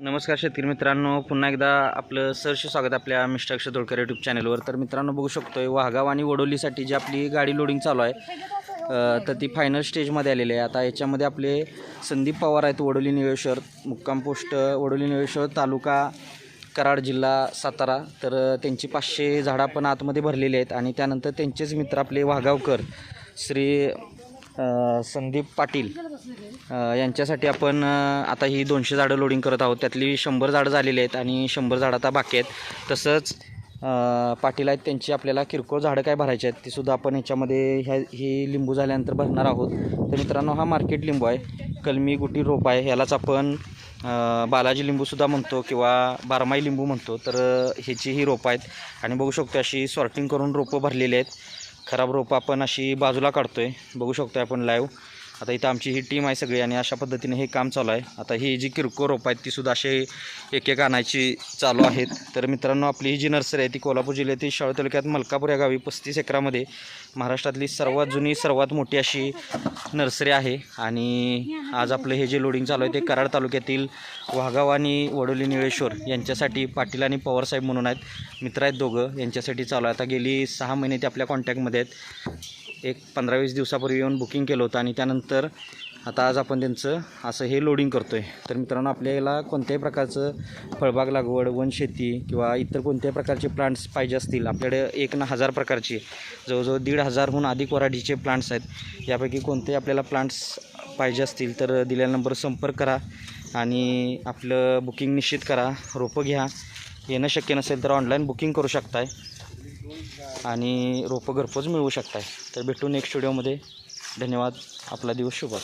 नमस्कार शेतकरी मित्रांनो पुन्हा एकदा आपलं सरशी स्वागत आपल्या मिस्टर अक्षय दोडकर यूट्यूब चॅनलवर तर मित्रांनो बघू शकतोय वाघाव आणि वडोलीसाठी जी आपली गाडी लोडिंग चालू आहे तर ती फायनल स्टेजमध्ये आलेली आहे. आता याच्यामध्ये आपले संदीप पवार आहेत वडोली निवेश्वर मुक्काम पोस्ट वडोली निवेश्वर तालुका कराड जिल्हा सातारा. तर त्यांची पाचशे झाडं पण आतमध्ये भरलेली आहेत आणि त्यानंतर त्यांचेच मित्र आपले वाघावकर श्री संदीप पाटील यांच्यासाठी आपण आता ही दोनशे झाडं लोडिंग करत आहोत. त्यातली शंभर झाडं झालेली आहेत आणि शंभर झाडं आता बाकी आहेत. तसंच पाटील आहेत त्यांची आपल्याला किरकोळ झाडं काय भरायची आहेत ती सुद्धा आपण ह्याच्यामध्ये ह्या ही लिंबू झाल्यानंतर भरणार आहोत. तर मित्रांनो हा मार्केट लिंबू आहे. कलमी गुटी रोप आहे. ह्यालाच आपण बालाजी लिंबूसुद्धा म्हणतो किंवा बारमाई लिंबू म्हणतो. तर ह्याची ही रोपं आहेत. आणि बघू शकतो अशी सॉर्टिंग करून रोपं भरलेली आहेत. खराब रोपं आपण अशी बाजूला काढतोय. बघू शकतो आपण लाईव्ह आता इथं आमची ही टीम आहे सगळी आणि अशा पद्धतीने हे काम चालू आहे. आता ही जी किरकोळ रोपं आहेत ती सुद्धा असे एक एक आणायची चालू आहेत. तर मित्रांनो आपली ही जी नर्सरी आहे ती कोल्हापूर जिल्ह्यातील शाळा तालुक्यात मलकापूर या गावी पस्तीस एकरामध्ये महाराष्ट्रातली सर्वात जुनी सर्वात मोठी अशी नर्सरी आहे. आणि आज आपलं हे जे लोडिंग चालू आहे ते कराड तालुक्यातील वाघाव आणि वडोली निळेश्वर यांच्यासाठी पाटील आणि पवारसाहेब म्हणून आहेत. मित्र आहेत दोघं यांच्यासाठी चालू आहे. आता गेली सहा महिने ते आपल्या कॉन्टॅक्टमध्ये आहेत. एक पंधरा वीस दिवसापूर्वी येऊन बुकिंग केलं होतं आणि त्यानंतर आता आज आपण त्यांचं असं हे लोडिंग करतो आहे तर मित्रांनो आपल्याला कोणत्याही प्रकारचं फळबाग लागवड वनशेती किंवा इतर कोणत्याही प्रकारचे प्लांट्स पाहिजे असतील आपल्याकडे एक ना हजार प्रकारचे जवळजवळ दीड हजारहून अधिक वराठीचे प्लांट्स आहेत. यापैकी कोणतेही आपल्याला प्लांट्स पाहिजे असतील तर दिलेल्या नंबर संपर्क करा आणि आपलं बुकिंग निश्चित करा. रोपं घ्या. येणं शक्य नसेल तर ऑनलाईन बुकिंग करू शकताय. आणि रोपं घरपोच मिळवू शकताय. तर भेटू नेक्स्ट व्हिडिओमध्ये धन्यवाद. आपला दिवस शुभ हो.